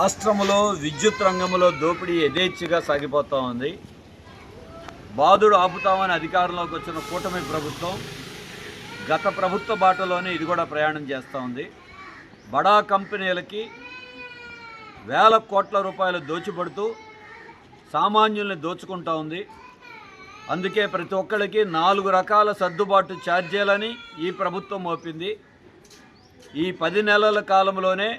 రాష్ట్రంలో విద్యుత్ రంగంలో దోపిడీ యథేచ్ఛగా సాగిపోతూ ఉంది. బాధుడు ఆపుతామని అధికారంలోకి వచ్చిన కూటమి ప్రభుత్వం గత ప్రభుత్వ బాటలోనే ఇది కూడా ప్రయాణం చేస్తూ ఉంది. బడా కంపెనీలకి వేల కోట్ల రూపాయలు దోచిపడుతూ సామాన్యుల్ని దోచుకుంటా ఉంది. అందుకే ప్రతి ఒక్కరికి నాలుగు రకాల సర్దుబాటు ఛార్జీలని ఈ ప్రభుత్వం మోపింది. ఈ పది నెలల కాలంలోనే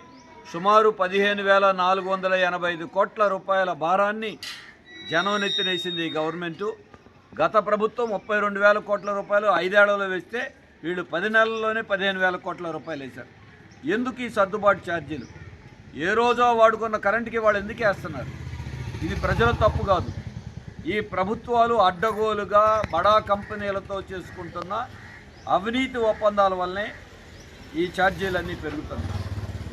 సుమారు పదిహేను వేల నాలుగు వందల ఎనభై ఐదు కోట్ల రూపాయల భారాన్ని జనం నెత్తినేసింది ఈ గవర్నమెంటు. గత ప్రభుత్వం ముప్పై రెండు వేల కోట్ల రూపాయలు ఐదేళ్ళలో వేస్తే వీళ్ళు పది నెలల్లోనే పదిహేను వేల కోట్ల రూపాయలు వేశారు. ఎందుకు ఈ సర్దుబాటు ఛార్జీలు? ఏ రోజో వాడుకున్న కరెంటుకి వాళ్ళు ఎందుకు వేస్తున్నారు? ఇది ప్రజల తప్పు కాదు. ఈ ప్రభుత్వాలు అడ్డగోలుగా బడా కంపెనీలతో చేసుకుంటున్న అవినీతి ఒప్పందాల వల్లనే ఈ ఛార్జీలన్నీ పెరుగుతున్నాయి.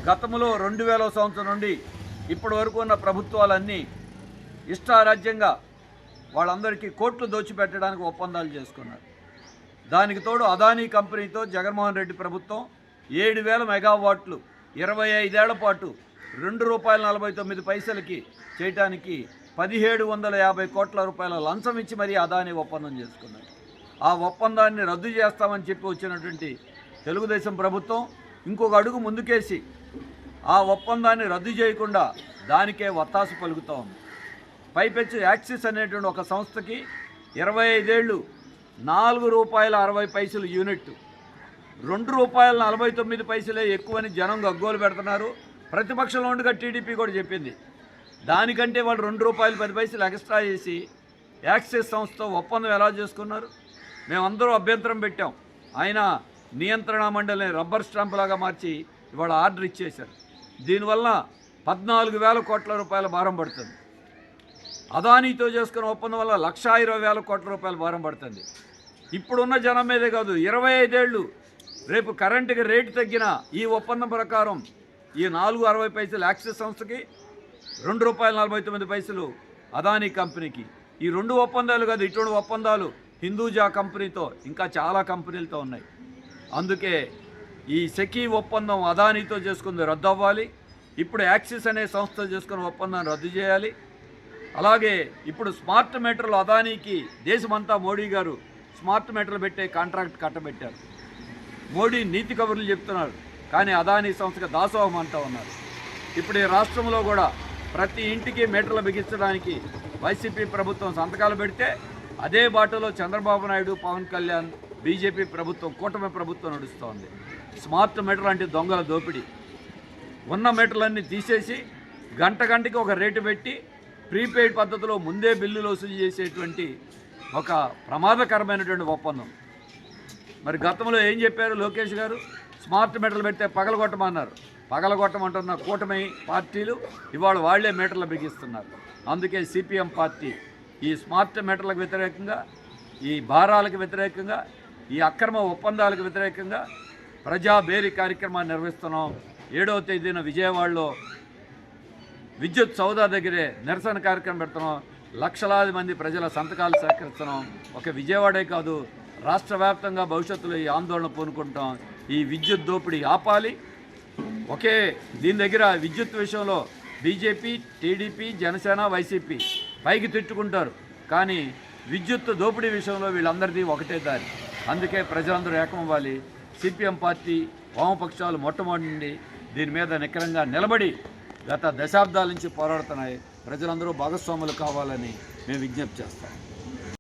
గతంలో రెండు వేల సంవత్సరం నుండి ఇప్పటి వరకు ఉన్న ప్రభుత్వాలన్నీ ఇష్టారాజ్యంగా వాళ్ళందరికీ కోట్లు దోచిపెట్టడానికి ఒప్పందాలు చేసుకున్నారు. దానికి తోడు అదానీ కంపెనీతో జగన్మోహన్ రెడ్డి ప్రభుత్వం ఏడు వేల మెగావాట్లు ఇరవై ఐదేళ్ళ పాటు రెండు రూపాయల నలభై తొమ్మిది పైసలకి చేయటానికి పదిహేడు వందల యాభై కోట్ల రూపాయల లంచం ఇచ్చి మరీ అదానీ ఒప్పందం చేసుకున్నారు. ఆ ఒప్పందాన్ని రద్దు చేస్తామని చెప్పి వచ్చినటువంటి తెలుగుదేశం ప్రభుత్వం ఇంకొక అడుగు ముందుకేసి ఆ ఒప్పందాన్ని రద్దు చేయకుండా దానికే వత్తాసు పలుకుతూ. ఉంది పైపెచ్చు యాక్సిస్ అనేటువంటి ఒక సంస్థకి ఇరవై ఐదేళ్ళు నాలుగు రూపాయల అరవై పైసలు యూనిట్. రెండు రూపాయల నలభై తొమ్మిది పైసలే ఎక్కువని జనం గగ్గోలు పెడుతున్నారు. ప్రతిపక్షంలో ఉండగా టీడీపీ కూడా చెప్పింది. దానికంటే వాళ్ళు రెండు రూపాయలు పది పైసలు ఎక్స్ట్రా చేసి యాక్సిస్ సంస్థతో ఒప్పందం ఎలా చేసుకున్నారు? మేమందరూ అభ్యంతరం పెట్టాం. ఆయన నియంత్రణ మండలిని రబ్బర్ స్టాంపులాగా మార్చి ఇవాళ ఆర్డర్ ఇచ్చేశారు. దీనివల్ల పద్నాలుగు వేల కోట్ల రూపాయల భారం పడుతుంది. అదానీతో చేసుకున్న ఒప్పందం వల్ల లక్షా ఇరవై వేల కోట్ల రూపాయల భారం పడుతుంది. ఇప్పుడున్న జనం మీదే కాదు ఇరవై ఐదేళ్ళు రేపు కరెంటుకి రేటు తగ్గిన ఈ ఒప్పందం ప్రకారం ఈ నాలుగు అరవై పైసలు యాక్సిస్ సంస్థకి రెండు రూపాయల నలభై తొమ్మిది పైసలు అదానీ కంపెనీకి. ఈ రెండు ఒప్పందాలు కాదు ఇటువంటి ఒప్పందాలు హిందూజా కంపెనీతో ఇంకా చాలా కంపెనీలతో ఉన్నాయి. అందుకే ఈ సెకీ ఒప్పందం అదానీతో చేసుకుంది రద్దు అవ్వాలి ఇప్పుడు యాక్సిస్ అనే సంస్థతో చేసుకున్న ఒప్పందాన్ని రద్దు చేయాలి. అలాగే ఇప్పుడు స్మార్ట్ మీటర్లు అదానీకి దేశమంతా మోడీ గారు స్మార్ట్ మీటర్లు పెట్టే కాంట్రాక్ట్ కట్టబెట్టారు. మోడీ నీతి కబుర్లు చెప్తున్నారు. కానీ అదానీ సంస్థకు దాసోహం అంటూ ఉన్నారు. ఇప్పుడు ఈ రాష్ట్రంలో కూడా ప్రతి ఇంటికి మీటర్లు బిగించడానికి వైసీపీ ప్రభుత్వం సంతకాలు పెడితే అదే బాటలో చంద్రబాబు నాయుడు పవన్ కళ్యాణ్ బీజేపీ ప్రభుత్వం కూటమి ప్రభుత్వం నడుస్తోంది. స్మార్ట్ మీటర్ లాంటి దొంగల దోపిడీ. ఉన్న మీటర్లన్నీ తీసేసి గంట గంటకి ఒక రేటు పెట్టి ప్రీపెయిడ్ పద్ధతిలో ముందే బిల్లులు వసూలు చేసేటువంటి ఒక ప్రమాదకరమైనటువంటి ఒప్పందం. మరి గతంలో ఏం చెప్పారు లోకేష్ గారు? స్మార్ట్ మీటర్లు పెడితే పగలగొట్టమన్నారు. పగలగొట్టమంటున్న కూటమి పార్టీలు ఇవాళ వాళ్ళే మీటర్లు బిగిస్తున్నారు. అందుకే సిపిఎం పార్టీ ఈ స్మార్ట్ మీటర్లకు వ్యతిరేకంగా ఈ భారాలకు వ్యతిరేకంగా ఈ అక్రమ ఒప్పందాలకు వ్యతిరేకంగా ప్రజా కార్యక్రమాన్ని నిర్వహిస్తున్నాం. ఏడవ తేదీన విజయవాడలో విద్యుత్ సౌదా దగ్గరే నిరసన కార్యక్రమం పెడుతున్నాం. లక్షలాది మంది ప్రజల సంతకాలు సేకరిస్తున్నాం. ఒక విజయవాడే కాదు రాష్ట్ర వ్యాప్తంగా భవిష్యత్తులో ఈ ఆందోళన పూనుకుంటాం. ఈ విద్యుత్ దోపిడీ ఆపాలి. ఒకే దీని దగ్గర విద్యుత్ విషయంలో బీజేపీ టీడీపీ జనసేన వైసీపీ పైకి తిట్టుకుంటారు. కానీ విద్యుత్ దోపిడీ విషయంలో వీళ్ళందరిది ఒకటే దారి. అందుకే ప్రజలందరూ ఏకమవ్వాలి. సిపిఎం పార్టీ వామపక్షాలు మొట్టమొదటి నుండి దీని మీద నిక్కరంగా నిలబడి గత దశాబ్దాల నుంచి పోరాడుతున్నాయి. ప్రజలందరూ భాగస్వాములు కావాలని మేము విజ్ఞప్తి చేస్తాం.